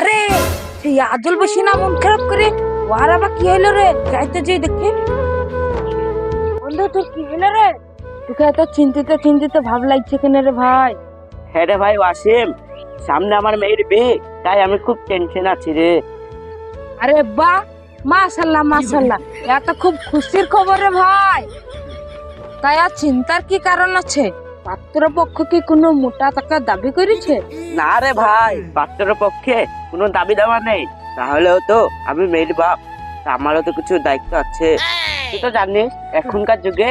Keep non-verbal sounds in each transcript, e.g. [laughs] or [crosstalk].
আরে সেই আজল বেশি না মন খারাপ করে? ওর আবার কি হইল রে? যাইতে যাই দেখি। বন্ধু তোর কি হইল রে? তোকে এত চিন্তিত চিন্তিত ভাব লাগছে কেন রে ভাই? হ্যাঁ রে ভাই ওয়াসিম সামনে আমার মেয়ের বিয়ে তাই আমি খুব টেনশন আছি রে। আরে বাহ মাশাল্লাহ মাশাল্লাহ। এত খুব খুশির খবর রে ভাই। তাই আর চিন্তার কি কারণ আছে? পাত্রপক্ষ কি কোনো মোটা টাকা দাবি করেছে? না রে ভাই বাচ্চার পক্ষে কোনো দাবি দেওয়া নেই। তাহলেও তো আমি মেয়ের বাপ আমারও তো কিছু দায়িত্ব আছে। তুই তো জানিস এখনকার যুগে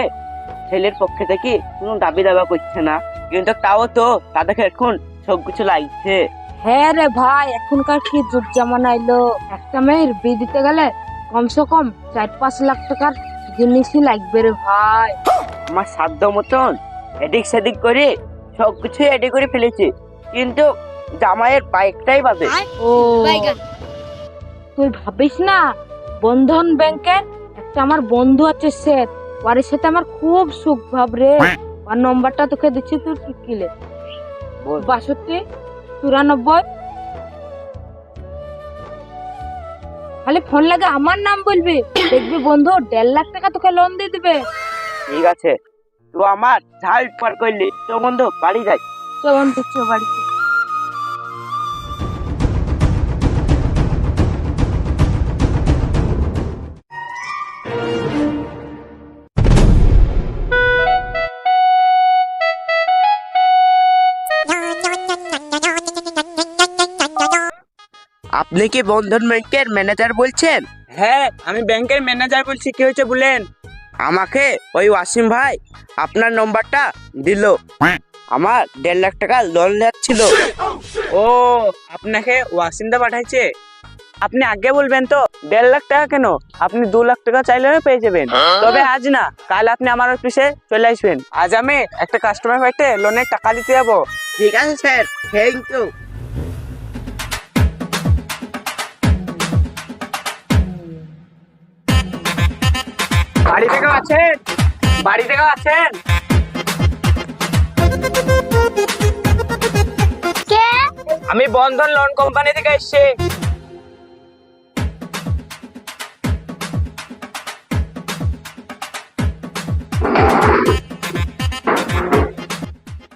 ছেলের পক্ষে থেকে কোনো দাবি দাবা করছে না। কিন্তু তাও তো তাদেরকে এখন সব কিছু লাগছে। হ্যাঁ রে ভাই এখনকার কি যুগ জামানা এলো একটা মেয়ের বিয়ে দিতে গেলে কমসে কম চার পাঁচ লাখ টাকার জিনিসই লাগবে রে ভাই। আমার সাধ্য মতন এদিক সেদিক করে সব কিছু রেডি করে ফেলেছি। কিন্তু জামাইয়ের বাইকটাই পাবে ও। তুই ভাবিস না বন্ধন ব্যাংকের একটা আমার বন্ধু আছে সে ওর সাথে আমার খুব সুখ ভাব রে। ওর নম্বরটা তোকে দিচ্ছি তুই ঠিক কিলে বল। বাষট্টি চুরানব্বই। খালি ফোন লাগে আমার নাম বলবি। দেখবি বন্ধু দেড় লাখ টাকা তোকে লোন দিয়ে দিবে। ঠিক আছে। তো আমার ঝাল পার করলে তো বন্ধু বাড়ি যাই। চল বন্ধু চল বাড়িতে আপনি কি বন্ধন ব্যাংকের ম্যানেজার বলছেন? হ্যাঁ আমি ব্যাংকের ম্যানেজার বলছি কি হয়েছে বলেন? আমাকে ওই ওয়াসিম ভাই আপনার নম্বরটা দিল। আমার দেড় লাখ টাকা লোন ছিল ও, আপনাকে ওয়াসিমদা পাঠাইছে? আপনি আগে বলবেন তো, দেড় লাখ টাকা কেন? আপনি দু লাখ টাকা চাইলেও পেয়ে যাবেন। তবে আজ না, কাল আপনি আমার অফিসে চলে আসবেন। আজ আমি একটা কাস্টমার পাইতে লোনের টাকা দিতে যাব। ঠিক আছে, স্যার। থ্যাংক ইউ আছেন? বাড়ি থেকে আছেন? আমি বন্ধন লোন কোম্পানি থেকে এসেছি।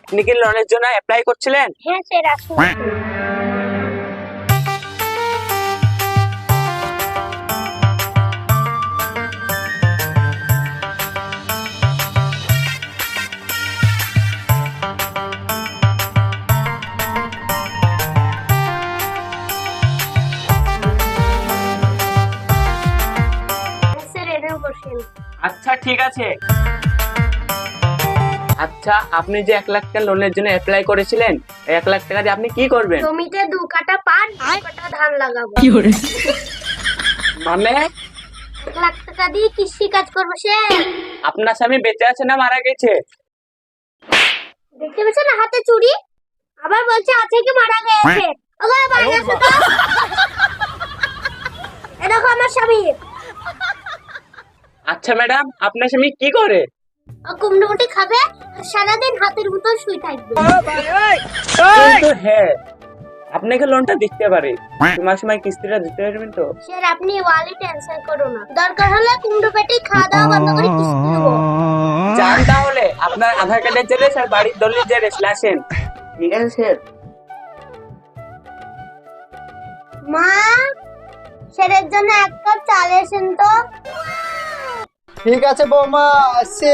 আপনি কি লোনের জন্য অ্যাপ্লাই করছিলেন? হ্যাঁ স্যার আসুন। আচ্ছা আপনি যে এক লাখ টাকা লোনের জন্য অ্যাপ্লাই করেছিলেন এক লাখ টাকা দিয়ে আপনি কি করবেন? জমিতে দু কাটা পান দু কাটা ধান লাগাবো। কি করে? মানে? এক লাখ টাকা দিয়ে কৃষি কাজ করব সে। আপনার স্বামী বেঁচে আছে না মারা গেছে? দেখতে পেয়েছেন হাতে চুড়ি? আবার বলছে আছে কি মারা গেছে? ওগো বাইরে আসো তো। এ দেখো আমার স্বামী। আচ্ছা ম্যাডাম আপনার স্বামী কি করে? ও কুমড়োমুটি খাবে সারাদিন হাতের ভিতর শুয়ে থাকবে। কিন্তু হ্যাঁ আপনাকে লোনটা দিতে পারে? তোমার সময় কিস্তিটা দিতে পারবেন তো? স্যার আপনি ওয়ালি টেনশন করো না। দরকার হলে কুমড়ো পেটে খাওয়া দাওয়া বন্ধ করে কিস্তি দেবো। যান তাহলে আপনার আধার কার্ডের আর বাড়ির দলিল ঠিক আছে স্যার মা স্যারের জন্য এক কাপ চাল এসেন তো? ঠিক আছে বৌমা আসছে।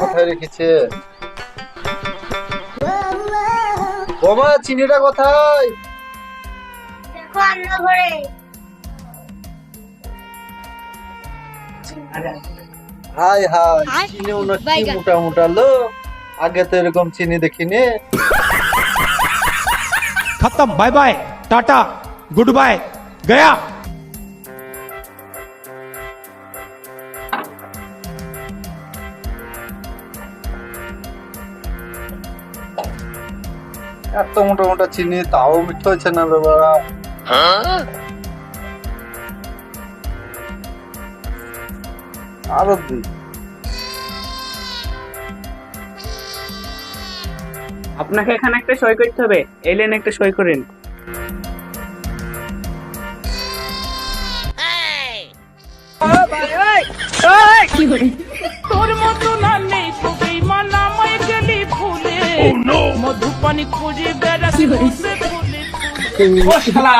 কোথায় রেখেছে? বোমা চিনিটা কোথায়? দেখো রান্নাঘরে হাই হাই চিনি উনো কি মোটা মোটা লো আগে তো এরকম চিনি দেখিনি। খতম bye bye tata good bye Gaya. এত মোটা মোটা চিনি তাও মিঠে হচ্ছে না রে বাবা আরও দিই আপনাকে এখানে একটা সই করতে হবে এলেন একটা সই করেন তোর মতো না নেই তোকেই ভুলে মধুপানি খুঁজে বেড়াচ্ছি বসে বলে ও শালা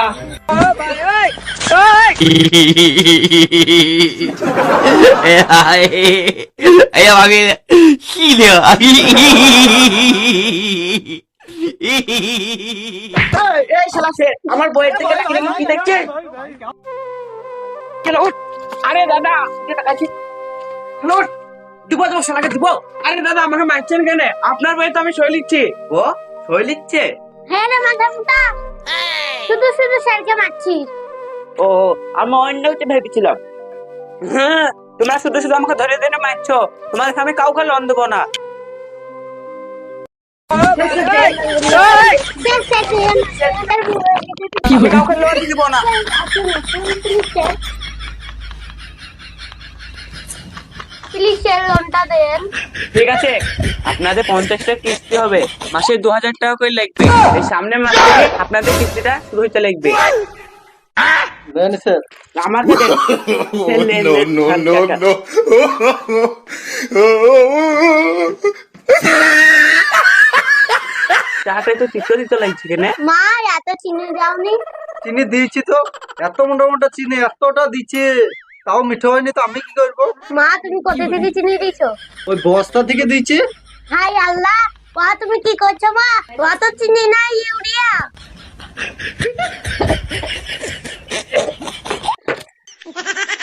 哎呀妈逼的，细的。 এই শালা সে আমার বইয়ের থেকে টাকা নিয়ে কি দেখছে কেন উঠ। আরে দাদা যে টাকা আছে কেন উঠ। দিব তোমার শালাকে দিব আরে দাদা আমাকে মারছেন কেন আপনার বইয়ে তো আমি সই লিখছি ও সই লিখছে হ্যাঁ রে মাথা মুটা শুধু শুধু স্যারকে মারছিস ও আমি অন্য কিছু ভেবেছিলাম হ্যাঁ তোমরা শুধু শুধু আমাকে ধরে ধরে মারছো তোমাদের আমি কাউকে লোন দেবো না কাউকে লোন দিব না প্লিজ স্যার লোনটা দেন ঠিক আছে আপনাদের পঞ্চাশটা কিস্তি হবে। মাসে দু হাজার টাকা করে লাগবে এই সামনের মাস থেকে আপনাদের কিস্তিটা শুরু হতে লাগবে আমার. [laughs] চাটা তো চিত্র দিতে লাগছে কেন? মা এত চিনি যাওনি চিনি দিয়েছি তো। এত মোটা মোটা চিনি এতটা দিচ্ছে। তাও মিঠো হয়নি তো আমি কি করব? মা তুমি কোথা থেকে চিনি দিছো? ওই বস্তা থেকে দিচ্ছে হাই আল্লাহ মা তুমি কি করছ মা? মা তো চিনি না ইউরিয়া। Ha ha ha!